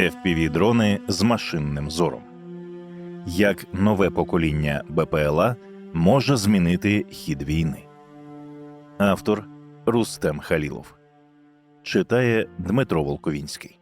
FPV-дрони з машинним зором. Як нове покоління БПЛА може змінити хід війни. Автор Рустем Халілов читає Дмитро Волковінський.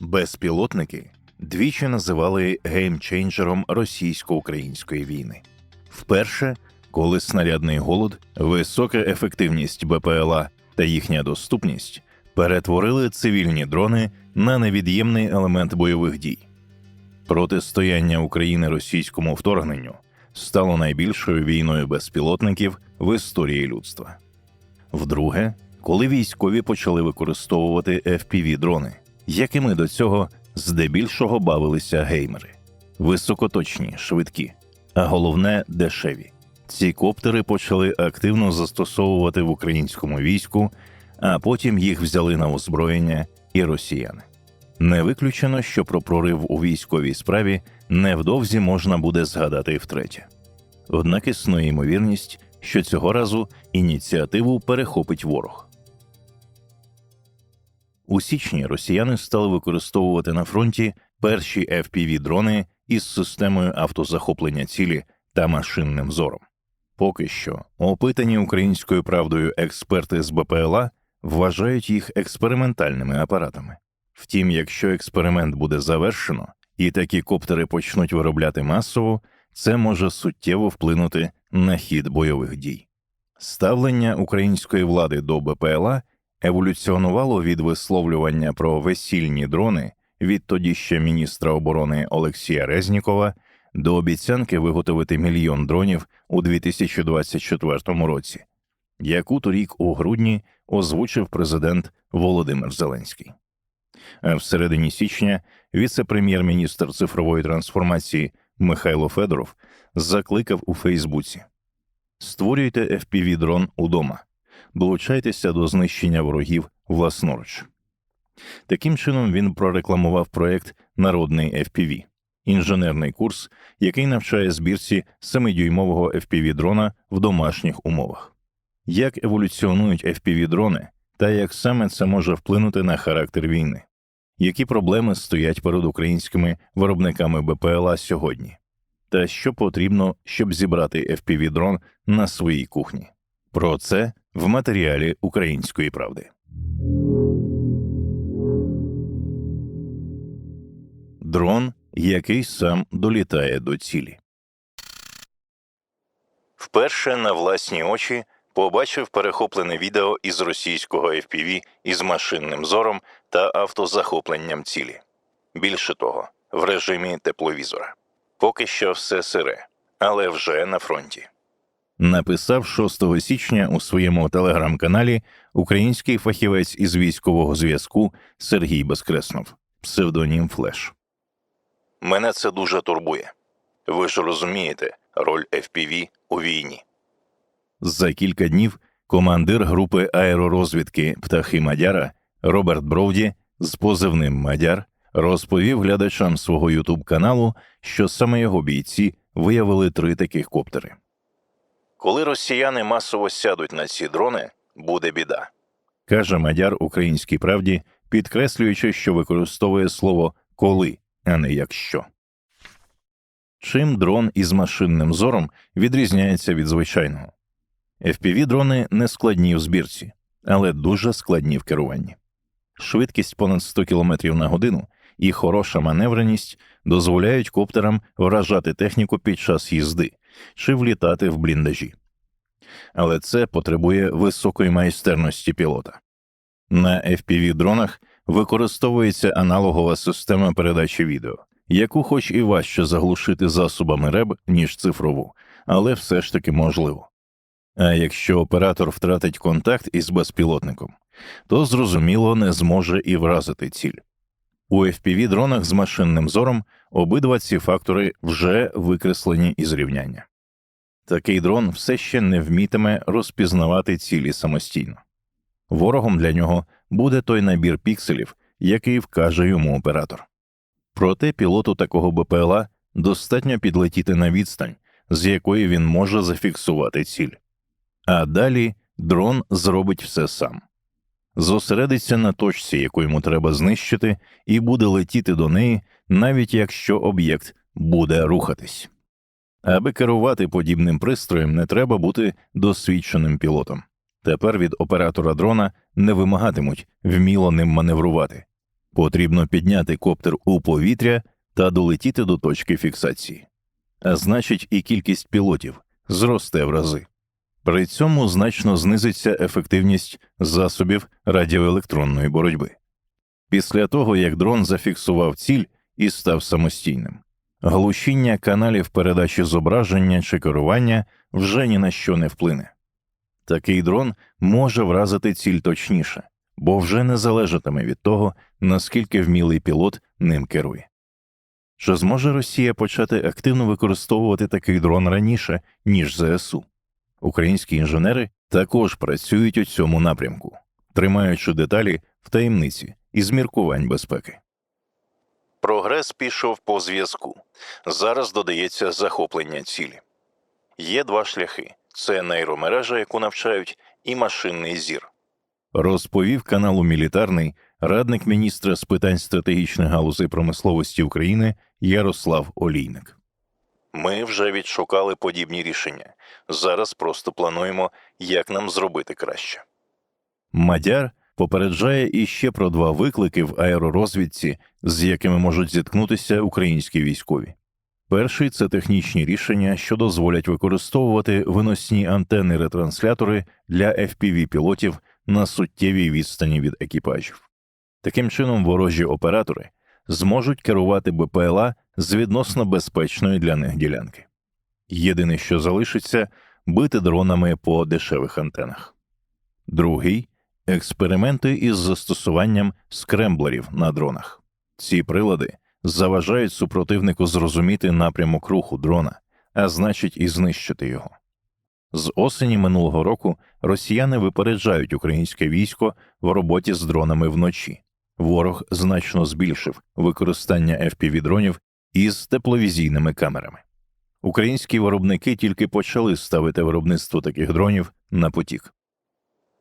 Безпілотники двічі називали геймчейнджером російсько-української війни. Вперше, коли снарядний голод, висока ефективність БПЛА та їхня доступність перетворили цивільні дрони на невід'ємний елемент бойових дій. Протистояння України російському вторгненню стало найбільшою війною безпілотників в історії людства. Вдруге, коли військові почали використовувати fpv дрони якими до цього здебільшого бавилися геймери, високоточні, швидкі, а головне дешеві. Ці коптери почали активно застосовувати в українському війську, а потім їх взяли на озброєння і росіяни. Не виключено, що про прорив у військовій справі невдовзі можна буде згадати втретє. Однак існує ймовірність, що цього разу ініціативу перехопить ворог. У січні росіяни стали використовувати на фронті перші fpv дрони із системою автозахоплення цілі та машинним зором. Поки що опитані українською правдою експерти з БПЛА вважають їх експериментальними апаратами. Втім, якщо експеримент буде завершено і такі коптери почнуть виробляти масово, це може суттєво вплинути на хід бойових дій. Ставлення української влади до БПЛА еволюціонувало від висловлювання про весільні дрони від тоді ще міністра оборони Олексія Резнікова до обіцянки виготовити мільйон дронів у 2024 році, яку торік у грудні озвучив президент Володимир Зеленський. А в середині січня віце-прем'єр-міністр цифрової трансформації Михайло Федоров закликав у Фейсбуці: Створюйте fpv дрон удома долучайтеся до знищення ворогів власноруч. Таким чином він прорекламував проект Народний FPV – інженерний курс, який навчає збірці 7-дюймового fpv дрона в домашніх умовах. Як еволюціонують fpv дрони та як саме це може вплинути на характер війни, які проблеми стоять перед українськими виробниками БПЛА сьогодні, та що потрібно, щоб зібрати fpv дрон на своїй кухні. Про це в матеріалі Української правди. Дрон, який сам долітає до цілі. Вперше на власні очі побачив перехоплене відео із російського FPV із машинним зором та автозахопленням цілі. Більше того, в режимі тепловізора. Поки що все сире, але вже на фронті написав 6 січня у своєму телеграм-каналі український фахівець із військового зв'язку Сергій Безкреснов, псевдонім Флеш. Мене це дуже турбує. Ви ж розумієте роль FPV у війні. За кілька днів командир групи аеророзвідки Птахи Мадяра Роберт Бровді з позивним Мадяр розповів глядачам свого ютуб каналу, що саме його бійці виявили три таких коптери. Коли росіяни масово сядуть на ці дрони, буде біда, каже Мадяр Українській правді, підкреслюючи, що використовує слово коли, а не якщо. Чим дрон із машинним зором відрізняється від звичайного? fpv дрони не складні в збірці, але дуже складні в керуванні. Швидкість понад 100 км на годину і хороша маневреність дозволяють коптерам вражати техніку під час їзди чи влітати в бліндажі. Але це потребує високої майстерності пілота. На fpv дронах використовується аналогова система передачі відео, яку хоч і важче заглушити засобами РЕБ, ніж цифрову, але все ж таки можливо. А якщо оператор втратить контакт із безпілотником, то зрозуміло не зможе і вразити ціль. У fpv дронах з машинним зором обидва ці фактори вже викреслені із рівняння. Такий дрон все ще не вмітиме розпізнавати цілі самостійно. Ворогом для нього буде той набір пікселів, який вкаже йому оператор. Проте пілоту такого БПЛА достатньо підлетіти на відстань, з якої він може зафіксувати ціль, а далі дрон зробить все сам. Зосередиться на точці, яку йому треба знищити, і буде летіти до неї, навіть якщо об'єкт буде рухатись. Аби керувати подібним пристроєм, не треба бути досвідченим пілотом. Тепер від оператора дрона не вимагатимуть вміло ним маневрувати. Потрібно підняти коптер у повітря та долетіти до точки фіксації. А значить, і кількість пілотів зросте в рази. При цьому значно знизиться ефективність засобів радіоелектронної боротьби. Після того, як дрон зафіксував ціль і став самостійним, глушіння каналів передачі зображення чи керування вже ні на що не вплине. Такий дрон може вразити ціль точніше, бо вже не залежатиме від того, наскільки вмілий пілот ним керує. Чи зможе Росія почати активно використовувати такий дрон раніше, ніж ЗСУ? Українські інженери також працюють у цьому напрямку, тримаючи деталі в таємниці і зміркувань безпеки. Прогрес пішов по зв'язку. Зараз додається захоплення цілі. Є два шляхи: це нейромережа, яку навчають, і машинний зір. Розповів каналу Мілітарний радник міністра з питань стратегічних галузей промисловості України Ярослав Олійник. Ми вже відшукали подібні рішення. Зараз просто плануємо, як нам зробити краще. Мадяр попереджає іще про два виклики в аеророзвідці, з якими можуть зіткнутися українські військові. Перший це технічні рішення, що дозволять використовувати виносні антенни ретранслятори для fpv пілотів на суттєвій відстані від екіпажів. Таким чином, ворожі оператори зможуть керувати БПЛА з відносно безпечної для них ділянки. Єдине, що залишиться, бити дронами по дешевих антенах. Другий експерименти із застосуванням скремблерів на дронах. Ці прилади заважають супротивнику зрозуміти напрямок руху дрона, а значить, і знищити його. З осені минулого року росіяни випереджають українське військо в роботі з дронами вночі. Ворог значно збільшив використання fpv дронів із тепловізійними камерами. Українські виробники тільки почали ставити виробництво таких дронів на потік.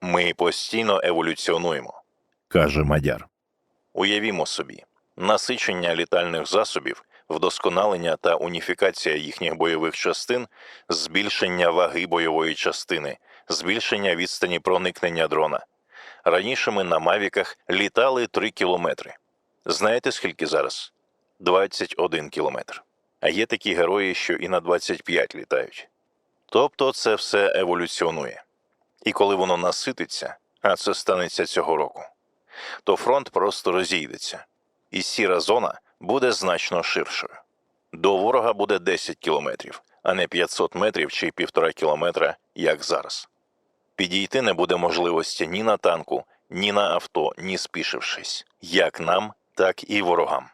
Ми постійно еволюціонуємо, каже Мадяр. Уявімо собі, насичення літальних засобів, вдосконалення та уніфікація їхніх бойових частин, збільшення ваги бойової частини, збільшення відстані проникнення дрона. Раніше ми на мавіках літали 3 кілометри. Знаєте, скільки зараз? 21 кілометр. А є такі герої, що і на 25 літають. Тобто це все еволюціонує. І коли воно насититься, а це станеться цього року, то фронт просто розійдеться, і сіра зона буде значно ширшою. До ворога буде 10 кілометрів, а не 500 метрів чи півтора кілометра, як зараз. Підійти не буде можливості ні на танку, ні на авто, ні спішившись, як нам, так і ворогам.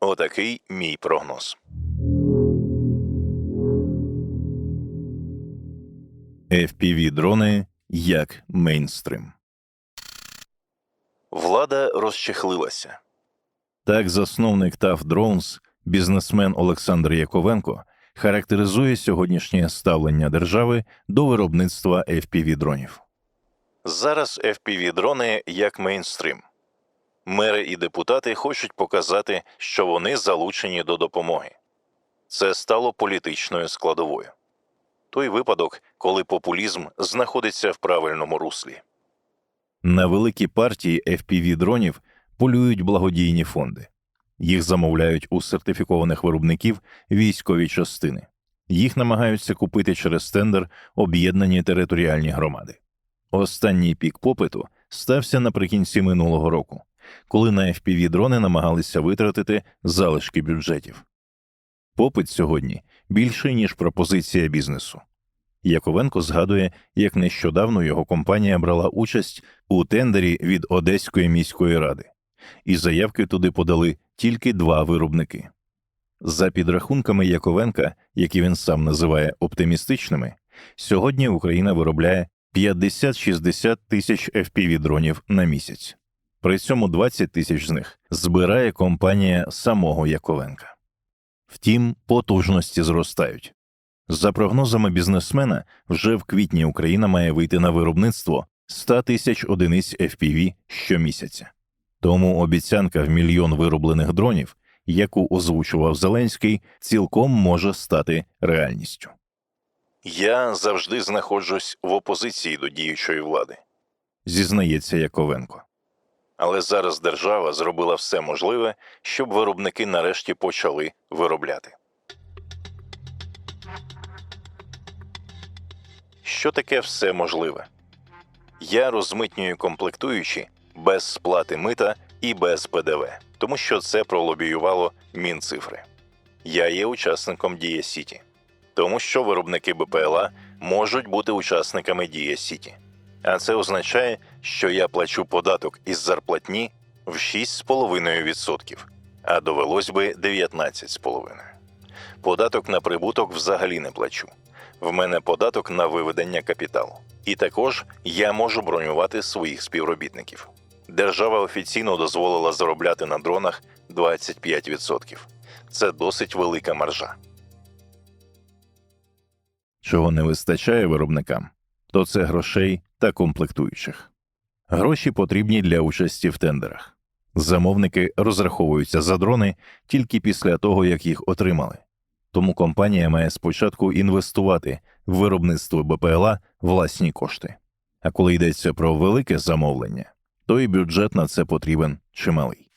Отакий мій прогноз. fpv дрони як мейнстрим. Влада розчехлилася. Так засновник TAF Drones, бізнесмен Олександр Яковенко, характеризує сьогоднішнє ставлення держави до виробництва fpv дронів. Зараз fpv дрони як мейнстрим. Мери і депутати хочуть показати, що вони залучені до допомоги. Це стало політичною складовою. Той випадок, коли популізм знаходиться в правильному руслі. На великі партії fpv дронів полюють благодійні фонди. Їх замовляють у сертифікованих виробників військові частини. Їх намагаються купити через тендер об'єднані територіальні громади. Останній пік попиту стався наприкінці минулого року, коли на fpv дрони намагалися витратити залишки бюджетів. Попит сьогодні більший, ніж пропозиція бізнесу. Яковенко згадує, як нещодавно його компанія брала участь у тендері від Одеської міської ради, і заявки туди подали тільки два виробники. За підрахунками Яковенка, які він сам називає оптимістичними, сьогодні Україна виробляє 50-60 тисяч fpv дронів на місяць. При цьому 20 тисяч з них збирає компанія самого Яковенка. Втім, потужності зростають. За прогнозами бізнесмена, вже в квітні Україна має вийти на виробництво 100 тисяч одиниць FPV щомісяця. Тому обіцянка в мільйон вироблених дронів, яку озвучував Зеленський, цілком може стати реальністю. Я завжди знаходжусь в опозиції до діючої влади, зізнається Яковенко. Але зараз держава зробила все можливе, щоб виробники нарешті почали виробляти. Що таке все можливе? Я розмитнюю комплектуючі без сплати мита і без ПДВ, тому що це пролобіювало Мінцифри. Я є учасником Дія Сіті, тому що виробники БПЛА можуть бути учасниками Дія Сіті. А це означає, що я плачу податок із зарплатні в 6,5%, а довелось би 19,5%. Податок на прибуток взагалі не плачу. В мене податок на виведення капіталу. І також я можу бронювати своїх співробітників. Держава офіційно дозволила заробляти на дронах 25%. Це досить велика маржа. Чого не вистачає виробникам, то це грошей та комплектуючих. Гроші потрібні для участі в тендерах. Замовники розраховуються за дрони тільки після того, як їх отримали. Тому компанія має спочатку інвестувати в виробництво БПЛА власні кошти. А коли йдеться про велике замовлення, то і бюджет на це потрібен чималий.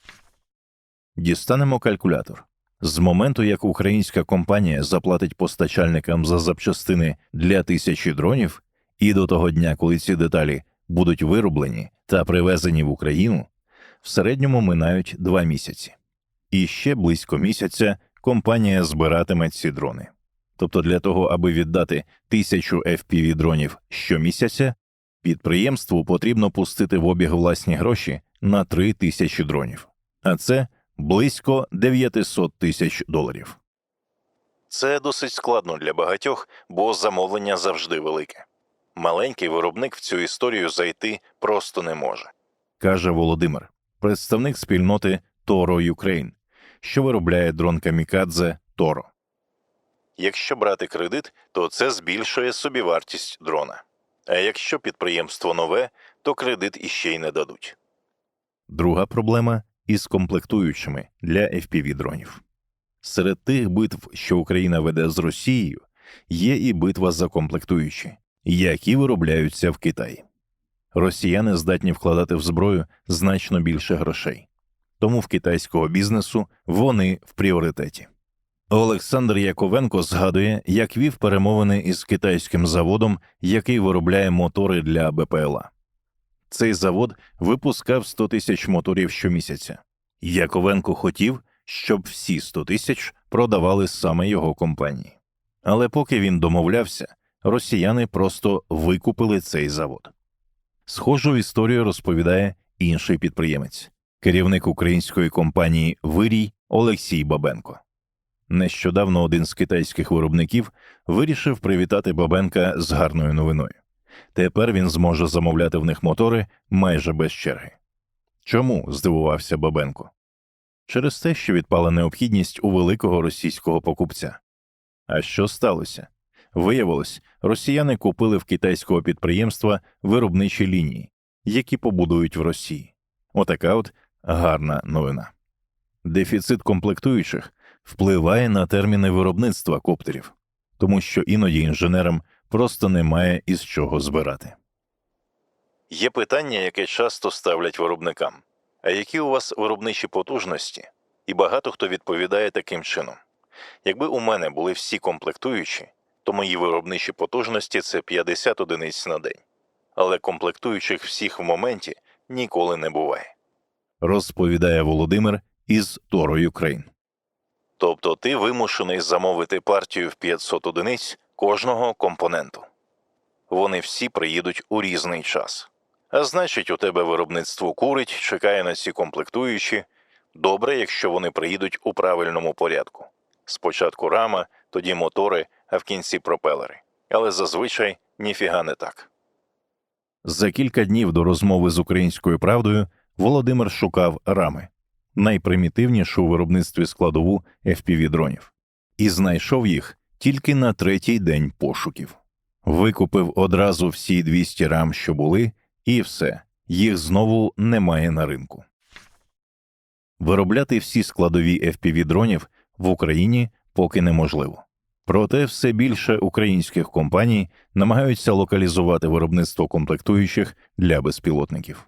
Дістанемо калькулятор. З моменту, як українська компанія заплатить постачальникам за запчастини для тисячі дронів, і до того дня, коли ці деталі будуть вироблені та привезені в Україну, в середньому минають два місяці. І ще близько місяця компанія збиратиме ці дрони. Тобто для того, аби віддати тисячу FPV дронів щомісяця, підприємству потрібно пустити в обіг власні гроші на 3 тисячі дронів, а це близько 900 тисяч доларів. Це досить складно для багатьох, бо замовлення завжди велике. Маленький виробник в цю історію зайти просто не може, каже Володимир, представник спільноти Toro Ukraine, що виробляє дрон Камікадзе Toro. Якщо брати кредит, то це збільшує собівартість дрона. А якщо підприємство нове, то кредит іще й не дадуть. Друга проблема із комплектуючими для FPV дронів. Серед тих битв, що Україна веде з Росією, є і битва за комплектуючі, які виробляються в Китаї. Росіяни здатні вкладати в зброю значно більше грошей, тому в китайського бізнесу вони в пріоритеті. Олександр Яковенко згадує, як вів перемовини із китайським заводом, який виробляє мотори для БПЛА. Цей завод випускав 100 тисяч моторів щомісяця. Яковенко хотів, щоб всі 100 тисяч продавали саме його компанії. Але поки він домовлявся, росіяни просто викупили цей завод. Схожу історію розповідає інший підприємець, керівник української компанії Вирій Олексій Бабенко. Нещодавно один з китайських виробників вирішив привітати Бабенка з гарною новиною. Тепер він зможе замовляти в них мотори майже без черги. Чому? здивувався Бабенко. Через те, що відпала необхідність у великого російського покупця. А що сталося? Виявилось, росіяни купили в китайського підприємства виробничі лінії, які побудують в Росії. Отака от гарна новина. Дефіцит комплектуючих впливає на терміни виробництва коптерів, тому що іноді інженерам просто немає із чого збирати. Є питання, яке часто ставлять виробникам. А які у вас виробничі потужності? І багато хто відповідає таким чином: якби у мене були всі комплектуючі, то мої виробничі потужності це 50 одиниць на день. Але комплектуючих всіх в моменті ніколи не буває. Розповідає Володимир із Toro Ukraine. Тобто ти вимушений замовити партію в 500 одиниць кожного компоненту. Вони всі приїдуть у різний час. А значить, у тебе виробництво курить, чекає на ці комплектуючі. Добре, якщо вони приїдуть у правильному порядку. Спочатку рама, тоді мотори, а в кінці пропелери. Але зазвичай ніфіга не так. За кілька днів до розмови з українською правдою Володимир шукав рами найпримітивнішу у виробництві складову FPV дронів і знайшов їх тільки на третій день пошуків. Викупив одразу всі 200 рам, що були, і все, їх знову немає на ринку. Виробляти всі складові fpv дронів в Україні поки неможливо. Проте все більше українських компаній намагаються локалізувати виробництво комплектуючих для безпілотників.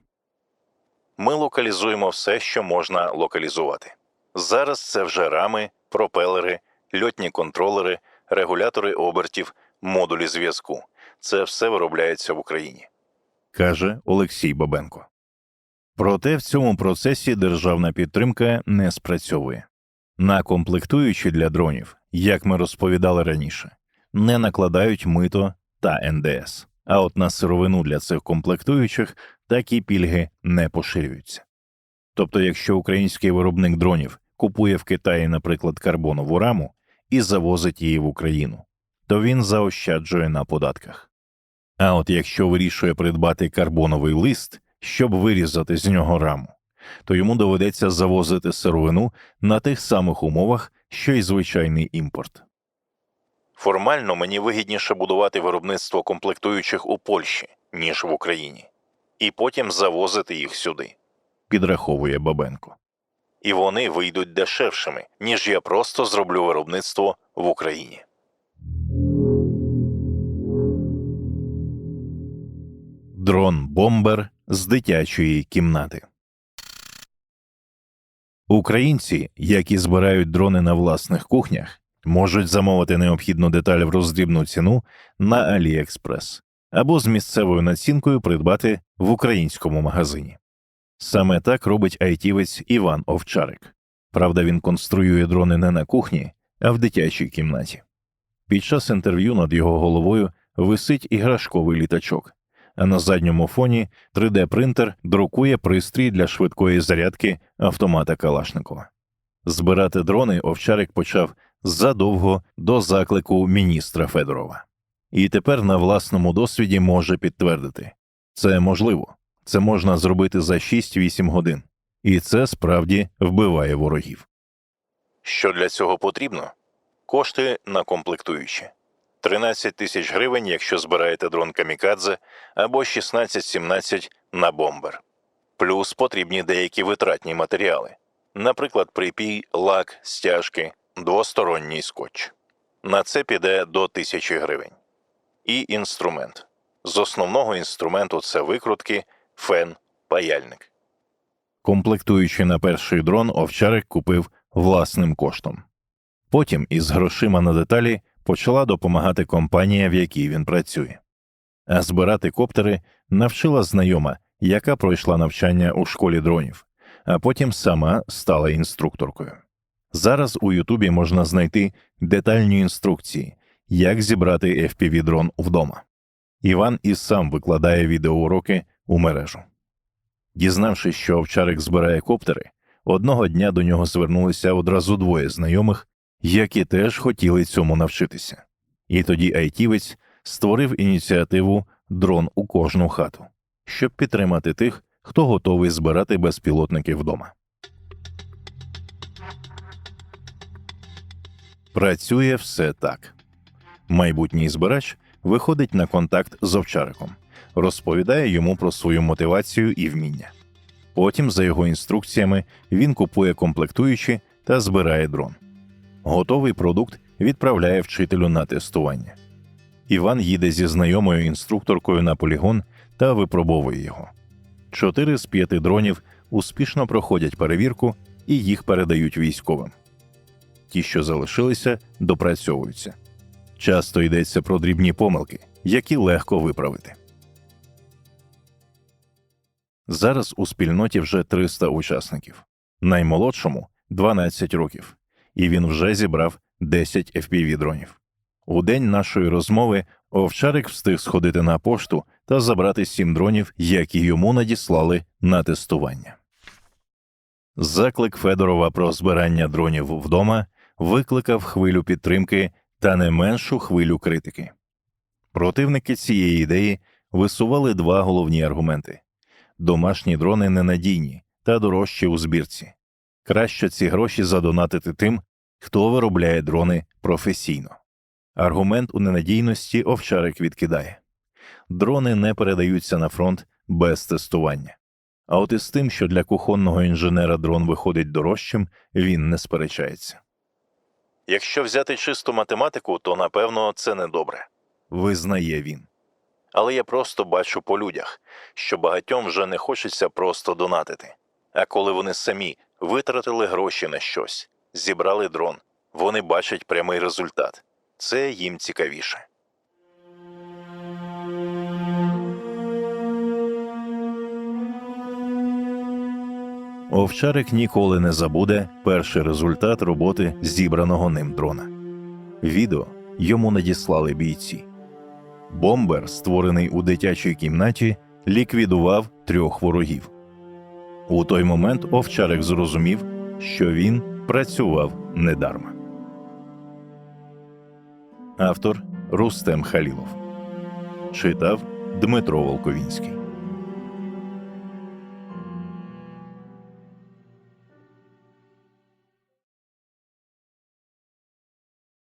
Ми локалізуємо все, що можна локалізувати. Зараз це вже рами, пропелери, льотні контролери, регулятори обертів, модулі зв'язку. Це все виробляється в Україні, каже Олексій Бабенко. Проте в цьому процесі державна підтримка не спрацьовує. На комплектуючі для дронів, як ми розповідали раніше, не накладають мито та НДС, а от на сировину для цих комплектуючих такі пільги не поширюються. Тобто, якщо український виробник дронів купує в Китаї, наприклад, карбонову раму і завозить її в Україну, то він заощаджує на податках. А от якщо вирішує придбати карбоновий лист, щоб вирізати з нього раму, то йому доведеться завозити сировину на тих самих умовах, що й звичайний імпорт. Формально мені вигідніше будувати виробництво комплектуючих у Польщі, ніж в Україні, і потім завозити їх сюди, підраховує Бабенко. І вони вийдуть дешевшими, ніж я просто зроблю виробництво в Україні. Дрон бомбер з дитячої кімнати. Українці, які збирають дрони на власних кухнях, можуть замовити необхідну деталь в роздрібну ціну на AliExpress або з місцевою націнкою придбати в українському магазині. Саме так робить айтівець Іван Овчарик. Правда, він конструює дрони не на кухні, а в дитячій кімнаті. Під час інтерв'ю над його головою висить іграшковий літачок, а на задньому фоні 3D-принтер друкує пристрій для швидкої зарядки автомата Калашникова. Збирати дрони Овчарик почав задовго до заклику міністра Федорова. І тепер на власному досвіді може підтвердити це можливо, це можна зробити за 6-8 годин, і це справді вбиває ворогів. Що для цього потрібно? Кошти на комплектуючі. 13 тисяч гривень, якщо збираєте дрон камікадзе, або 16-17 на бомбер. Плюс потрібні деякі витратні матеріали, наприклад, припій, лак, стяжки, двосторонній скотч. На це піде до 1000 гривень. І інструмент. З основного інструменту це викрутки, фен, паяльник. Комплектуючи на перший дрон, овчарик купив власним коштом. Потім із грошима на деталі почала допомагати компанія, в якій він працює. А збирати коптери навчила знайома, яка пройшла навчання у школі дронів, а потім сама стала інструкторкою. Зараз у Ютубі можна знайти детальні інструкції, як зібрати fpv дрон вдома. Іван і сам викладає відеоуроки у мережу. Дізнавшись, що овчарик збирає коптери, одного дня до нього звернулися одразу двоє знайомих, які теж хотіли цьому навчитися. І тоді айтівець створив ініціативу Дрон у кожну хату, щоб підтримати тих, хто готовий збирати безпілотники вдома. Працює все так. Майбутній збирач виходить на контакт з овчариком, розповідає йому про свою мотивацію і вміння. Потім, за його інструкціями, він купує комплектуючі та збирає дрон. Готовий продукт відправляє вчителю на тестування. Іван їде зі знайомою інструкторкою на полігон та випробовує його. Чотири з п'яти дронів успішно проходять перевірку і їх передають військовим. Ті, що залишилися, допрацьовуються. Часто йдеться про дрібні помилки, які легко виправити. Зараз у спільноті вже 300 учасників, наймолодшому 12 років, і він вже зібрав 10 fpv дронів. У день нашої розмови овчарик встиг сходити на пошту та забрати 7 дронів, які йому надіслали на тестування. Заклик Федорова про збирання дронів вдома викликав хвилю підтримки та не меншу хвилю критики. Противники цієї ідеї висували два головні аргументи домашні дрони ненадійні та дорожчі у збірці. Краще ці гроші задонатити тим, хто виробляє дрони професійно. Аргумент у ненадійності овчарик відкидає. Дрони не передаються на фронт без тестування. А от із тим, що для кухонного інженера дрон виходить дорожчим, він не сперечається. Якщо взяти чисту математику, то напевно це недобре. Визнає він. Але я просто бачу по людях, що багатьом вже не хочеться просто донатити. А коли вони самі витратили гроші на щось, зібрали дрон, вони бачать прямий результат. Це їм цікавіше. Овчарик ніколи не забуде перший результат роботи зібраного ним дрона. Відео йому надіслали бійці. Бомбер, створений у дитячій кімнаті, ліквідував трьох ворогів. У той момент овчарик зрозумів, що він працював недарма. Автор Рустем Халілов читав Дмитро Волковінський.